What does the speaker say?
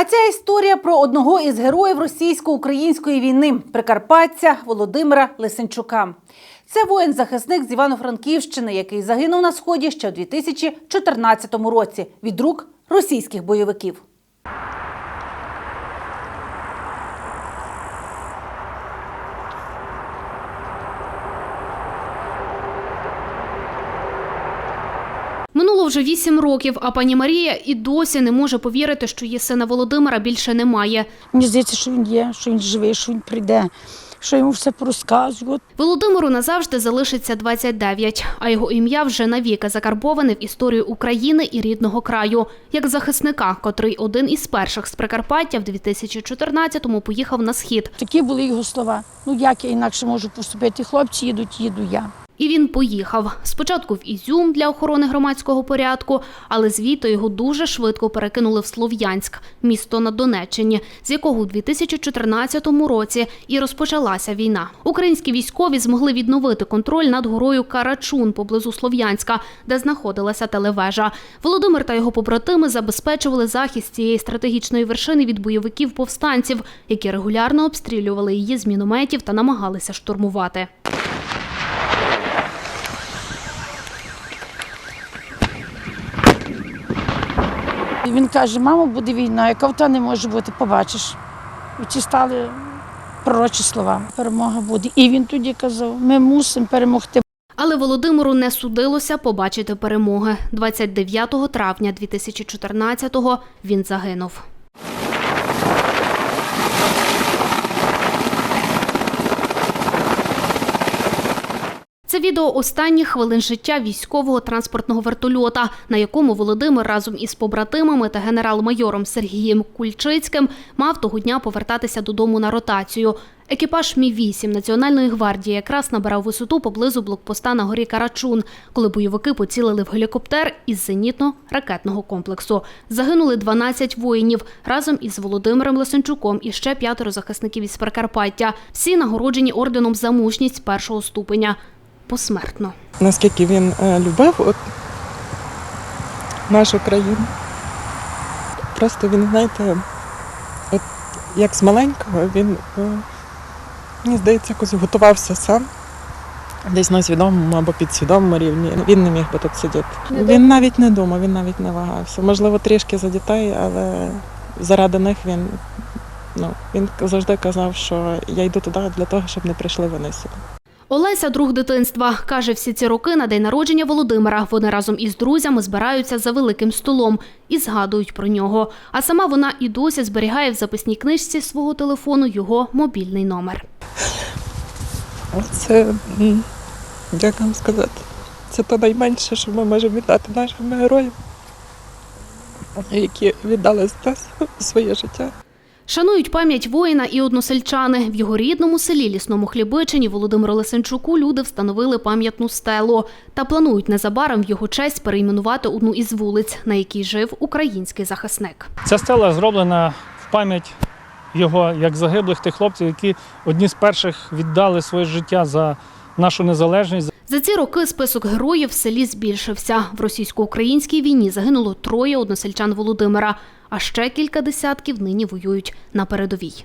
А ця історія про одного із героїв російсько-української війни прикарпатця Володимира Лисенчука. Це воїн-захисник з Івано-Франківщини, який загинув на сході ще у 2014 році від рук російських бойовиків. Вже вісім років, а пані Марія і досі не може повірити, що її сина Володимира більше немає. Мені здається, що він є, що він живий, що він прийде, що йому все порозказують. Володимиру назавжди залишиться 29, а його ім'я вже навіки закарбоване в історію України і рідного краю, як захисника, котрий один із перших з Прикарпаття в 2014-му поїхав на схід. Такі були його слова. Ну як я інакше можу поступити? Хлопці їдуть, їду я. І він поїхав. Спочатку в Ізюм для охорони громадського порядку, але звідти його дуже швидко перекинули в Слов'янськ, місто на Донеччині, з якого у 2014 році і розпочалася війна. Українські військові змогли відновити контроль над горою Карачун поблизу Слов'янська, де знаходилася телевежа. Володимир та його побратими забезпечували захист цієї стратегічної вершини від бойовиків повстанців, які регулярно обстрілювали її з мінометів та намагалися штурмувати. І він каже: мамо, буде війна, яка в не може бути, побачиш. І ці стали пророчі слова. Перемога буде. І він тоді казав: ми мусимо перемогти. Але Володимиру не судилося побачити перемоги. 29 травня 2014-го він загинув. Це відео останніх хвилин життя військового транспортного вертольота, на якому Володимир разом із побратимами та генерал-майором Сергієм Кульчицьким мав того дня повертатися додому на ротацію. Екіпаж Мі-8 Національної гвардії якраз набирав висоту поблизу блокпоста на горі Карачун, коли бойовики поцілили в гелікоптер із зенітно-ракетного комплексу. Загинули 12 воїнів разом із Володимиром Лисенчуком і ще п'ятеро захисників із Прикарпаття. Всі нагороджені орденом за мужність першого ступеня. Посмертно. наскільки він е, любив от, нашу країну. Просто він, знаєте, от як з маленького, він, е, мені здається, якось готувався сам. Десь на свідомому або підсвідомому рівні. Він не міг би тут сидіти. Він навіть не думав, він навіть не вагався. Можливо, трішки за дітей, але заради них він, ну, він завжди казав, що я йду туди для того, щоб не прийшли вони сюди. Олеся друг дитинства. Каже, всі ці роки на день народження Володимира вони разом із друзями збираються за великим столом і згадують про нього. А сама вона і досі зберігає в записній книжці свого телефону його мобільний номер. Це, як вам сказати, це то найменше, що ми можемо віддати нашим героям, які віддали за нас своє життя. Шанують пам'ять воїна і односельчани. В його рідному селі Лісному Хлібичині Володимиру Лисенчуку люди встановили пам'ятну стелу та планують незабаром в його честь перейменувати одну із вулиць, на якій жив український захисник. Ця стела зроблена в пам'ять його як загиблих тих хлопців, які одні з перших віддали своє життя за нашу незалежність. За ці роки список героїв в селі збільшився. В російсько-українській війні загинуло троє односельчан Володимира, а ще кілька десятків нині воюють на передовій.